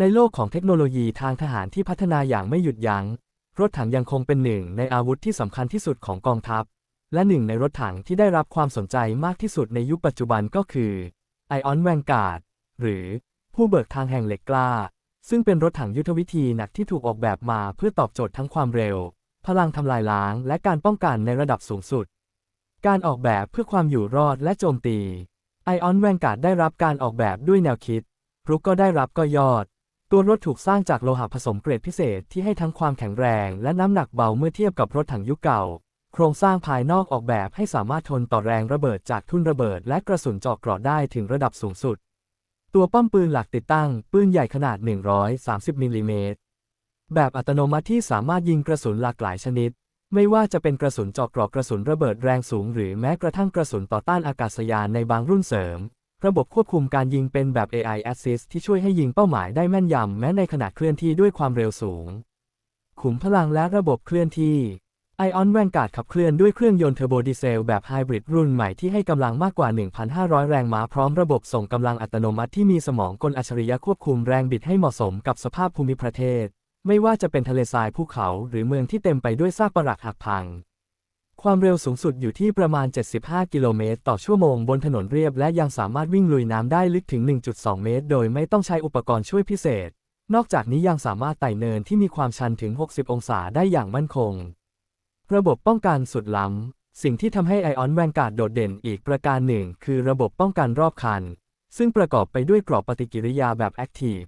ในโลกของเทคโนโลยีทางทหารที่พัฒนาอย่างไม่หยุดยัง้ง รถถังยังคงเป็นหนึ่งในอาวุธที่สำคัญที่สุดของกองทัพ และหนึ่งในรถถังที่ได้รับความสนใจมากที่สุดในยุคปัจจุบันก็คือไอออนแวงการ์ดหรือผู้เบิกทางแห่งเหล็กกล้า ซึ่งเป็นรถถังยุทธวิธีหนักที่ถูกออกแบบมาเพื่อตอบโจทย์ทั้งความเร็ว พลังทำลายล้าง และการป้องกันในระดับสูงสุด การออกแบบเพื่อความอยู่รอดและโจมตีไอออนแวงการ์ดได้รับการออกแบบด้วยแนวคิดรุกก็ได้รับก็ยอด ตัวรถถูกสร้างจากโลหะผสมเกรดพิเศษที่ให้ทั้งความแข็งแรงและน้ำหนักเบาเมื่อเทียบกับรถถังยุคเก่า โครงสร้างภายนอกออกแบบให้สามารถทนต่อแรงระเบิดจากทุ่นระเบิดและกระสุนเจาะเกราะได้ถึงระดับสูงสุด ตัวป้อมปืนหลักติดตั้ง ปืนใหญ่ขนาด 130มิลลิเมตร แบบอัตโนมัติที่สามารถยิงกระสุนหลากหลายชนิด ไม่ว่าจะเป็นกระสุนเจาะเกราะกระสุนระเบิดแรงสูง หรือแม้กระทั่งกระสุนต่อต้านอากาศยานในบางรุ่นเสริม ระบบควบคุมการยิงเป็นแบบ AI Assist ที่ช่วยให้ยิงเป้าหมายได้แม่นยำแม้ในขณะเคลื่อนที่ด้วยความเร็วสูง ขุมพลังและระบบเคลื่อนที่ไอออนแวนการ์ดขับเคลื่อนด้วยเครื่องยนต์เทอร์โบดีเซลแบบไฮบริดรุ่นใหม่ที่ให้กำลังมากกว่า 1,500 แรงม้าพร้อมระบบส่งกำลังอัตโนมัติที่มีสมองกลอัจฉริยะควบคุมแรงบิดให้เหมาะสมกับสภาพภูมิประเทศ ไม่ว่าจะเป็นทะเลทรายภูเขาหรือเมืองที่เต็มไปด้วยซากปรักหักพัง ความเร็วสูงสุดอยู่ที่ประมาณ 75 กิโลเมตรต่อชั่วโมงบนถนนเรียบและยังสามารถวิ่งลุยน้ำได้ลึกถึง 1.2 เมตร โดยไม่ต้องใช้อุปกรณ์ช่วยพิเศษ นอกจากนี้ยังสามารถไต่เนินที่มีความชันถึง 60 องศาได้อย่างมั่นคง ระบบป้องกันสุดล้ำ สิ่งที่ทำให้ไอออนแวนการ์ดโดดเด่นอีกประการหนึ่ง คือระบบป้องกันรอบคัน ซึ่งประกอบไปด้วยกรอบปฏิกิริยาแบบ Active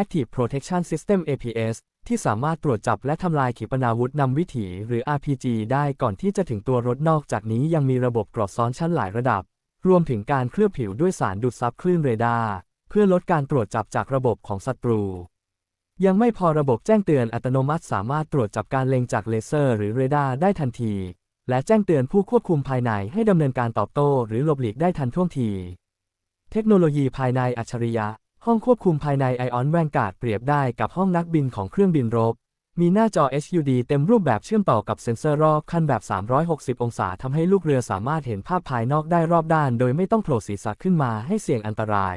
Active Protection System APS ที่สามารถตรวจจับและทำลายขีปนาวุธนำวิถีหรือ RPG ได้ก่อนที่จะถึงตัวรถนอกจากนี้ยังมีระบบกรอบซ้อนชั้นหลายระดับ รวมถึงการเคลือบผิวด้วยสารดูดซับคลื่นเรดาร์เพื่อลดการตรวจจับจากระบบของศัตรู ยังไม่พอระบบแจ้งเตือนอัตโนมัติสามารถตรวจจับการเล็งจากเลเซอร์หรือเรดาร์ได้ทันที และแจ้งเตือนผู้ควบคุมภายในให้ดำเนินการตอบโต้หรือหลบหลีกได้ทันท่วงที เทคโนโลยีภายในอัจฉริยะ ห้องควบคุมภายในไอออนแวนการ์ดเปรียบได้กับห้องนักบินของเครื่องบินรบ มีหน้าจอ HUD เต็มรูปแบบเชื่อมต่อกับเซ็นเซอร์รอบคันแบบ 360 องศาทำให้ลูกเรือสามารถเห็นภาพภายนอกได้รอบด้าน โดยไม่ต้องโผล่ศีรษะขึ้นมาให้เสี่ยงอันตราย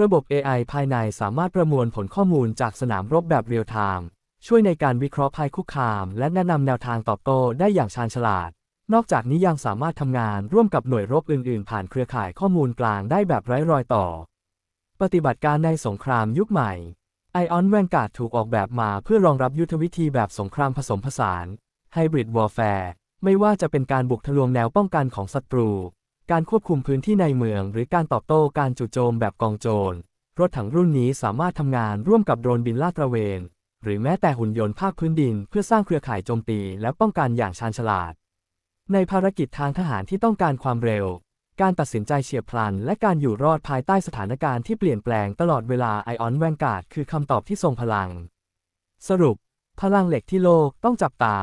ระบบ AI ภายในสามารถประมวลผลข้อมูลจากสนามรบแบบเรียลไทม์ช่วยในการวิเคราะห์ภัยคุกคาม และแนะนำแนวทางตอบโต้ได้อย่างชาญฉลาด นอกจากนี้ยังสามารถทำงานร่วมกับหน่วยรบอื่น ๆ ผ่านเครือข่ายข้อมูลกลางได้แบบไร้รอยต่อ ปฏิบัติการในสงครามยุคใหม่ไอออนแวนการ์ดถูกออกแบบมาเพื่อรองรับยุทธวิธีแบบสงครามผสมผสานไฮบริดวอร์แฟร์ไม่ว่าจะเป็นการบุกทะลวงแนวป้องกันของศัตรู การควบคุมพื้นที่ในเมือง หรือการตอบโต้การจู่โจมแบบกองโจร รถถังรุ่นนี้สามารถทำงานร่วมกับโดรนบินลาดตระเวน หรือแม้แต่หุ่นยนต์ภาคพื้นดิน เพื่อสร้างเครือข่ายโจมตีและป้องกันอย่างชาญฉลาด ในภารกิจทางทหารที่ต้องการความเร็ว การตัดสินใจเฉียบพลัน และการอยู่รอดภายใต้สถานการณ์ที่เปลี่ยนแปลงตลอดเวลาไอออนแวนการ์ดคือคำตอบที่ทรงพลัง สรุป พลังเหล็กที่โลกต้องจับตา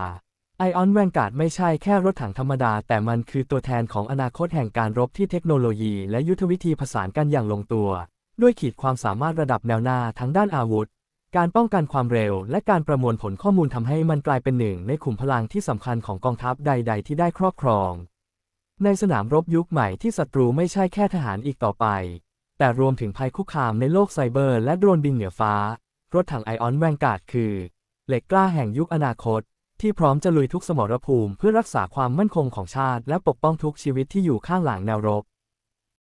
ไอออนแวนการ์ดไม่ใช่แค่รถถังธรรมดา แต่มันคือตัวแทนของอนาคตแห่งการรบที่เทคโนโลยีและยุทธวิธีผสานกันอย่างลงตัว ด้วยขีดความสามารถระดับแนวหน้าทั้งด้านอาวุธ การป้องกันความเร็ว และการประมวลผลข้อมูลทำให้มันกลายเป็นหนึ่งในขุมพลังที่สำคัญของกองทัพใด ๆ ที่ได้ครอบครอง ในสนามรบยุคใหม่ที่ศัตรูไม่ใช่แค่ทหารอีกต่อไป แต่รวมถึงภัยคุกคามในโลกไซเบอร์และโดรนบินเหนือฟ้า รถถังไอออนแวนการ์ดคือ เหล็กกล้าแห่งยุคอนาคต ที่พร้อมจะลุยทุกสมรภูมิเพื่อรักษาความมั่นคงของชาติ และปกป้องทุกชีวิตที่อยู่ข้างหลังแนวรบ